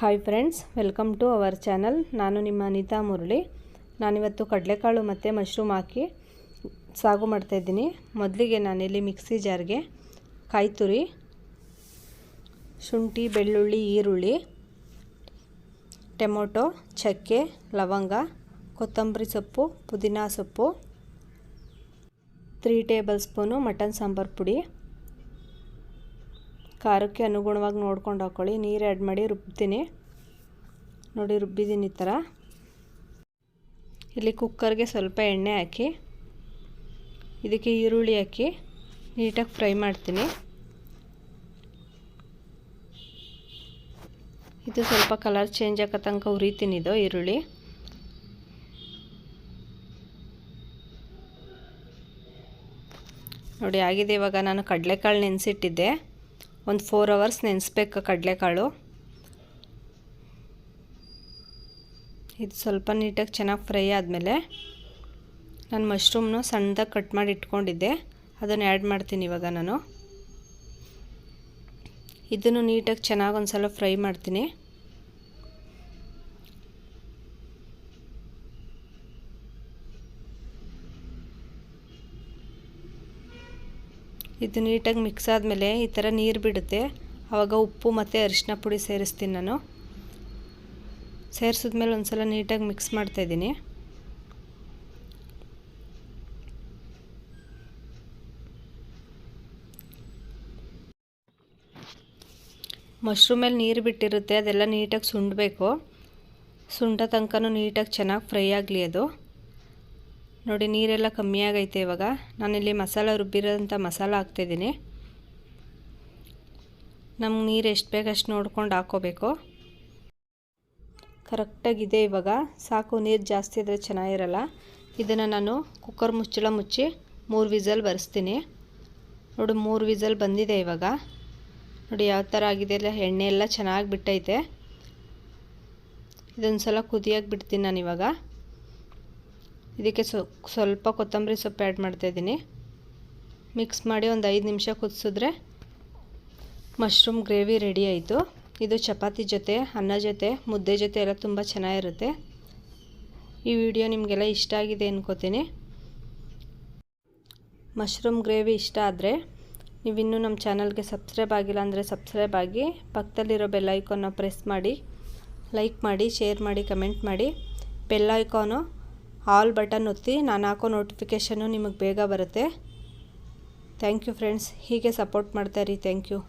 Hi friends welcome to our channel ನಾನು ನಿಮ್ಮ ಅನಿತಾ ಮುರಳಿ. ನಾನಿವತ್ತು ಕಡಲೆಕಾಳು ಮತ್ತು ಮಶ್ರೂಮ್ ಹಾಕಿ ಸಾಗು ಮಾಡ್ತಾಯಿದ್ದೀನಿ ಮೊದಲಿಗೆ ನಾನಿಲ್ಲಿ ಮಿಕ್ಸಿ ಜಾರ್ಗೆ ಕಾಯಿ ತುರಿ ಶುಂಠಿ, ಬೆಳ್ಳುಳ್ಳಿ, ಈರುಳ್ಳಿ, ಟೊಮೊಟೊ, ಚಕ್ಕೆ, ಲವಂಗ, ಕೊತ್ತಂಬರಿ ಸೊಪ್ಪು, ಪುದೀನಾ ಸೊಪ್ಪು three table spoon mutton sambar ಪುಡಿ. ಖಾರಕ್ಕೆ ಅನುಗುಣವಾಗಿ ನೋಡ್ಕೊಂಡು ಹಾಕ್ಕೊಳ್ಳಿ ನೀರು ಆ್ಯಡ್ ಮಾಡಿ ರುಬ್ತೀನಿ. ನೋಡಿ, ರುಬ್ಬಿದ್ದೀನಿ ಈ ಥರ. ಇಲ್ಲಿ ಕುಕ್ಕರ್ಗೆ ಸ್ವಲ್ಪ ಎಣ್ಣೆ ಹಾಕಿ, ಇದಕ್ಕೆ ಈರುಳ್ಳಿ ಹಾಕಿ ನೀಟಾಗಿ ಫ್ರೈ ಮಾಡ್ತೀನಿ. ಇದು ಸ್ವಲ್ಪ ಕಲರ್ ಚೇಂಜ್ ಆಗೋ ತನಕ ಉರಿತೀನಿ ಇದು ಈರುಳ್ಳಿ. ನೋಡಿ, ಆಗಿದೆ ಇವಾಗ. ನಾನು ಕಡಲೆಕಾಳು ನೆನೆಸಿಟ್ಟಿದ್ದೆ. ಒಂದು ಫೋರ್ ಅವರ್ಸ್ ನೆನೆಸ್ಬೇಕು ಕಡಲೆಕಾಳು. ಇದು ಸ್ವಲ್ಪ ನೀಟಾಗಿ ಚೆನ್ನಾಗಿ ಫ್ರೈ ಆದಮೇಲೆ ನಾನು ಮಶ್ರೂಮ್ನು ಸಣ್ಣದಾಗಿ ಕಟ್ ಮಾಡಿ ಇಟ್ಕೊಂಡಿದ್ದೆ. ಅದನ್ನು ಆ್ಯಡ್ ಮಾಡ್ತೀನಿ ಇವಾಗ ನಾನು. ಇದನ್ನು ನೀಟಾಗಿ ಚೆನ್ನಾಗಿ ಒಂದು ಸಲ ಫ್ರೈ ಮಾಡ್ತೀನಿ. ಇದು ನೀಟಾಗಿ ಮಿಕ್ಸ್ ಆದಮೇಲೆ ಈ ಥರ ನೀರು ಬಿಡುತ್ತೆ. ಆವಾಗ ಉಪ್ಪು ಮತ್ತು ಅರಿಶಿನ ಪುಡಿ ಸೇರಿಸ್ತೀನಿ ನಾನು. ಸೇರಿಸಿದ್ಮೇಲೆ ಒಂದು ಸಲ ನೀಟಾಗಿ ಮಿಕ್ಸ್ ಮಾಡ್ತಾಯಿದ್ದೀನಿ ಮಶ್ರೂಮಲ್ಲಿ ನೀರು ಬಿಟ್ಟಿರುತ್ತೆ, ಅದೆಲ್ಲ ನೀಟಾಗಿ ಸುಂಡಬೇಕು. ಸುಂಡ ತನಕ ನೀಟಾಗಿ ಚೆನ್ನಾಗಿ ಫ್ರೈ ಆಗಲಿ ಅದು. ನೋಡಿ, ನೀರೆಲ್ಲ ಕಮ್ಮಿ ಆಗೈತೆ ಇವಾಗ. ನಾನಿಲ್ಲಿ ಮಸಾಲ ರುಬ್ಬಿರೋಂಥ ಮಸಾಲ ಹಾಕ್ತಿದ್ದೀನಿ. ನಮ್ಗೆ ನೀರು ಎಷ್ಟು ಬೇಕು ಅಷ್ಟು ನೋಡ್ಕೊಂಡು ಹಾಕ್ಕೋಬೇಕು ಕರೆಕ್ಟಾಗಿದೆ ಇವಾಗ. ಸಾಕು, ನೀರು ಜಾಸ್ತಿ ಇದ್ದರೆ ಚೆನ್ನಾಗಿರಲ್ಲ. ಇದನ್ನು ನಾನು ಕುಕ್ಕರ್ ಮುಚ್ಚಳ ಮುಚ್ಚಿ ಮೂರು ವಿಸಲ್ ಬರೆಸ್ತೀನಿ. ನೋಡಿ, ಮೂರು ವಿಸಲ್ ಬಂದಿದೆ ಇವಾಗ. ನೋಡಿ, ಯಾವ ಥರ ಆಗಿದೆ ಎಲ್ಲ, ಎಣ್ಣೆ ಎಲ್ಲ ಚೆನ್ನಾಗಿ ಬಿಟ್ಟೈತೆ. ಇದೊಂದು ಸಲ ಕುದಿಯಾಗಿ ಬಿಡ್ತೀನಿ ನಾನು ಇವಾಗ. ಇದಕ್ಕೆ ಸ್ವಲ್ಪ ಕೊತ್ತಂಬರಿ ಸೊಪ್ಪು ಆ್ಯಡ್ ಮಾಡ್ತಾಯಿದ್ದೀನಿ ಮಿಕ್ಸ್ ಮಾಡಿ ಒಂದು ಐದು ನಿಮಿಷ ಕುದಿಸಿದ್ರೆ ಮಶ್ರೂಮ್ ಗ್ರೇವಿ ರೆಡಿ ಆಯಿತು. ಇದು ಚಪಾತಿ ಜೊತೆ, ಅನ್ನ ಜೊತೆ, ಮುದ್ದೆ ಜೊತೆ ಎಲ್ಲ ತುಂಬ ಚೆನ್ನಾಗಿರುತ್ತೆ. ಈ ವಿಡಿಯೋ ನಿಮಗೆಲ್ಲ ಇಷ್ಟ ಆಗಿದೆ ಅನ್ಕೋತೀನಿ. ಮಶ್ರೂಮ್ ಗ್ರೇವಿ ಇಷ್ಟ ಆದರೆ ನೀವಿನ್ನೂ ನಮ್ಮ ಚಾನಲ್ಗೆ ಸಬ್ಸ್ಕ್ರೈಬ್ ಆಗಿಲ್ಲ ಅಂದರೆ ಸಬ್ಸ್ಕ್ರೈಬ್ ಆಗಿ, ಪಕ್ಕದಲ್ಲಿರೋ ಬೆಲ್ ಐಕಾನ್ನ ಪ್ರೆಸ್ ಮಾಡಿ ಲೈಕ್ ಮಾಡಿ ಶೇರ್ ಮಾಡಿ ಕಮೆಂಟ್ ಮಾಡಿ. ಬೆಲ್ಲೈಕಾನು ಆಲ್ ಬಟನ್ ಒತ್ತಿ ನಾನು ಹಾಕೋ ನೋಟಿಫಿಕೇಷನ್ನು ನಿಮಗೆ ಬೇಗ ಬರುತ್ತೆ. Thank you friends. ಹೀಗೆ ಸಪೋರ್ಟ್ ಮಾಡ್ತಾಯಿರಿ ಥ್ಯಾಂಕ್ ಯು.